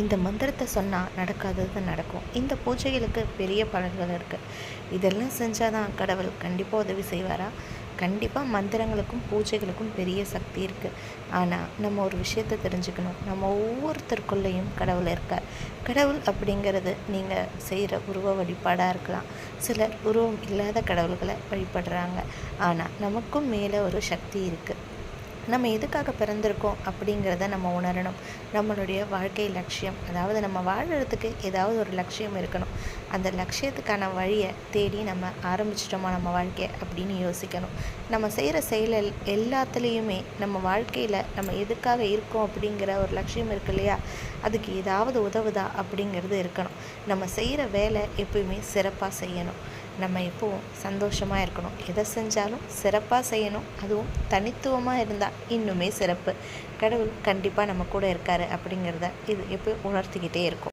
இந்த மந்திரத்தை சொன்னால் நடக்காதது நடக்கும். இந்த பூஜைகளுக்கு பெரிய பலன்கள் இருக்குது இதெல்லாம் செஞ்சால் தான் கடவுள் கண்டிப்பாக உதவி செய்வாரா? கண்டிப்பாக மந்திரங்களுக்கும் பூஜைகளுக்கும் பெரிய சக்தி இருக்குது ஆனால் நம்ம ஒரு விஷயத்தை தெரிஞ்சுக்கணும். நம்ம ஒவ்வொருத்தருக்குள்ளேயும் கடவுள் இருக்கார். கடவுள் அப்படிங்கிறது நீங்கள் செய்கிற உருவ வழிபாடாக இருக்கலாம். சிலர் உருவம் இல்லாத கடவுள்களை வழிபடுறாங்க. ஆனால் நமக்கும் மேலே ஒரு சக்தி இருக்குது நம்ம எதுக்காக பிறந்திருக்கோம் அப்படிங்கிறத நம்ம உணரணும். நம்மளுடைய வாழ்க்கை லட்சியம். அதாவது நம்ம வாழறதுக்கு ஏதாவது ஒரு லட்சியம் இருக்கணும். அந்த லட்சியத்துக்கான வழியை தேடி நம்ம ஆரம்பிச்சிட்டோமா நம்ம வாழ்க்கையை அப்படின்னு யோசிக்கணும். நம்ம செய்கிற செயல் எல்லாத்துலேயுமே நம்ம வாழ்க்கையில் நம்ம எதுக்காக இருக்கோம் அப்படிங்கிற ஒரு லட்சியம் இருக்கு இல்லையா? அதுக்கு ஏதாவது உதவுதா அப்படிங்கிறது இருக்கணும். நம்ம செய்கிற வேலை எப்பயுமே சிறப்பாக செய்யணும். நம்ம எப்போவும் சந்தோஷமாக இருக்கணும். எதை செஞ்சாலும் சிறப்பாக செய்யணும். அதுவும் தனித்துவமாக இருந்தால் இன்னுமே சிறப்பு. கடவுள் கண்டிப்பாக நம்ம கூட இருக்கார் அப்படிங்கிறத இது எப்போ உணர்த்திக்கிட்டே இருக்கும்.